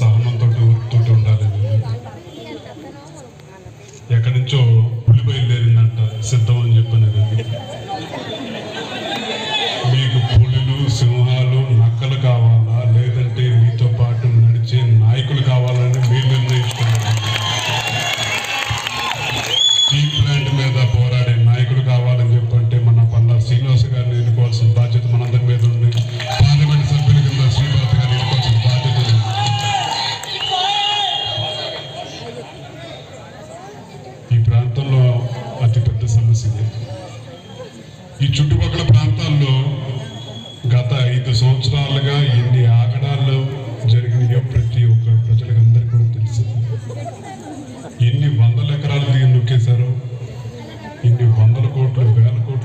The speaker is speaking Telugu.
సహనంతో తోటి ఉండాలి ఎక్కడి నుంచో పులి బయలుదేరిందంట సిద్ధం అని చెప్పినది. మీకు పులులు సింహాలు నక్కలు కావాలా? లేదంటే మీతో పాటు నడిచే నాయకులు కావాలని మీరు నిర్ణయించుకున్నారు టీ ప్లాంట్ మీద పోరా ఈ ప్రాంతంలో అతిపెద్ద సమస్య ఈ చుట్టుపక్కల ప్రాంతాల్లో గత ఐదు సంవత్సరాలుగా ఎన్ని ఆగడాలు జరిగినాయో ప్రతి ఒక్క ప్రజలకందరికీ కూడా తెలుసు. ఎన్ని వందల ఎకరాలు దిగి నొక్కేశారో? ఎన్ని వందల కోట్లు వేల కోట్లు